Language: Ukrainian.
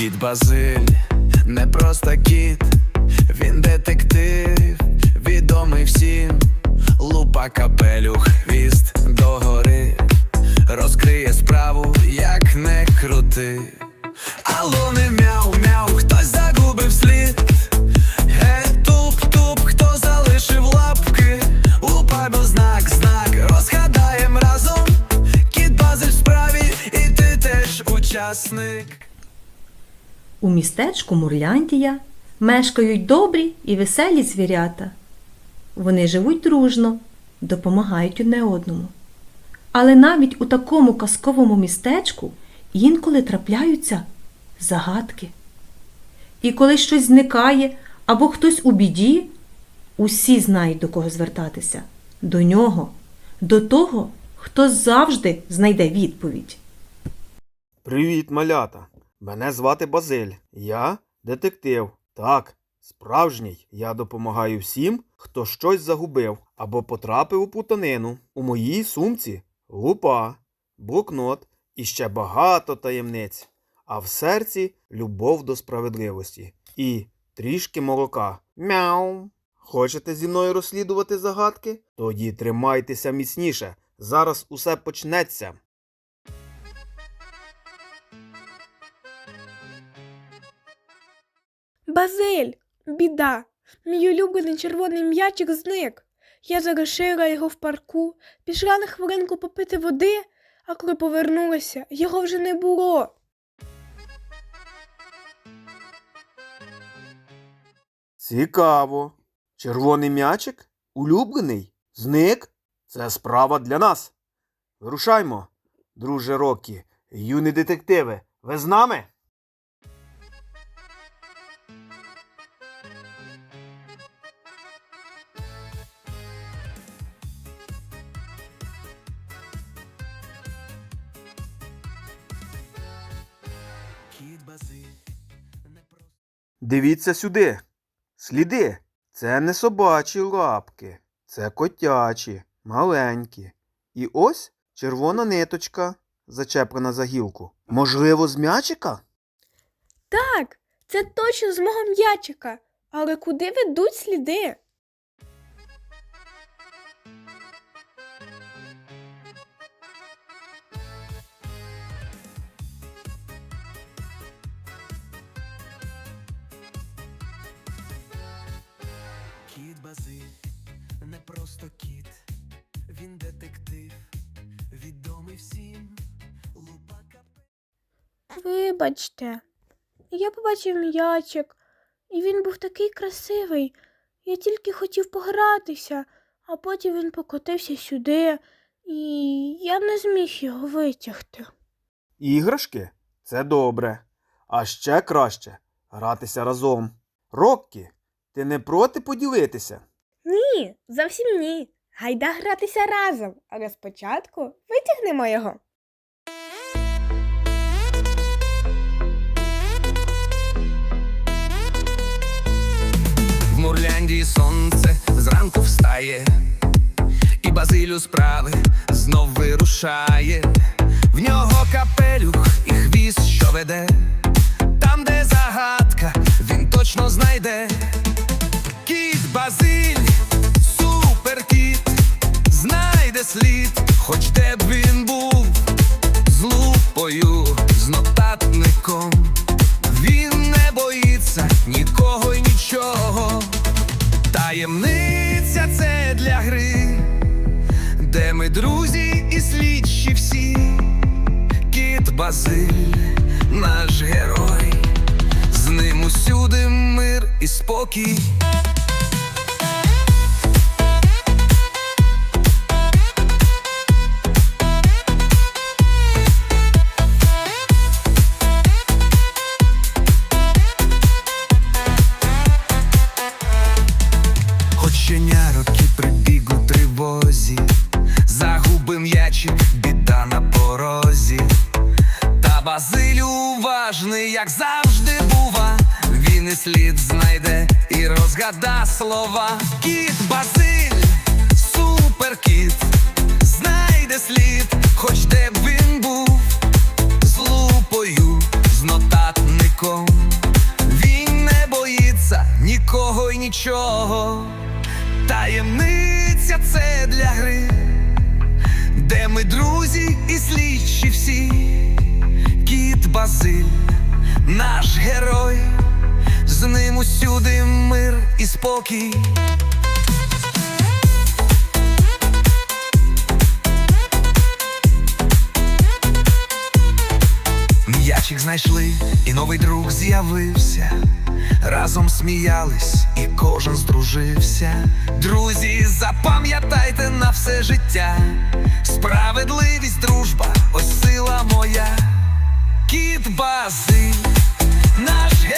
Кіт Базиль, не просто кіт, він детектив, відомий всім. Лупа капелюх, хвіст догори, розкриє справу, як не крути. Алло, не мяу, мяу, хтось загубив слід. Гей, туп, туп, хто залишив лапки? Лупа бо знак, знак, розгадаєм разом. Кіт Базиль в справі, і ти теж учасник. У містечку Мурляндія мешкають добрі і веселі звірята. Вони живуть дружно, допомагають одне одному. Але навіть у такому казковому містечку інколи трапляються загадки. І коли щось зникає або хтось у біді, усі знають до кого звертатися до нього, до того, хто завжди знайде відповідь. Привіт, малята! Мене звати Базиль. Я детектив. Так, справжній. Я допомагаю всім, хто щось загубив або потрапив у путанину. У моїй сумці лупа, блокнот і ще багато таємниць. А в серці любов до справедливості і трішки молока. Мяу. Хочете зі мною розслідувати загадки? Тоді тримайтеся міцніше. Зараз усе почнеться. Базиль, біда. Мій улюблений червоний м'ячик зник. Я залишила його в парку, пішла на хвилинку попити води, а коли повернулася, його вже не було. Цікаво. Червоний м'ячик? Улюблений? Зник? Це справа для нас. Вирушаймо, друже Рокі, юні детективи. Ви з нами? Дивіться сюди. Сліди. Це не собачі лапки, це котячі, маленькі. І ось червона ниточка, зачеплена за гілку. Можливо, з м'ячика? Так, це точно з мого м'ячика. Але куди ведуть сліди? Вибачте, я побачив м'ячик, і він був такий красивий. Я тільки хотів погратися, а потім він покотився сюди, і я не зміг його витягти. Іграшки це добре. А ще краще гратися разом. Роккі, ти не проти поділитися? Ні, зовсім ні. Гайда гратися разом, але спочатку витягнемо його. В Мурляндії сонце зранку встає, і базилю справи знов вирушає. В нього капелюх і хвіст, що веде. Там, де загадка, він точно знайде. Кіт Базиль, слід, хоч де б він був, з лупою, з нотатником. Він не боїться нікого й нічого. Таємниця це для гри, де ми друзі і слідчі всі. Кіт Базиль, наш герой, з ним усюди мир і спокій. да слова, кіт Базиль, суперкіт, знайде слід, хоч де б він був, з лупою, з нотатником. Він не боїться нікого й нічого. Таємниця це для гри, де ми друзі і слідчі всі, кіт Базиль, наш герой, з ним усюди і спокій. М'ячик знайшли, і новий друг з'явився. Разом сміялись, і кожен здружився. Друзі, запам'ятайте на все життя. Справедливість, дружба, ось сила моя. Кіт Базиль, наш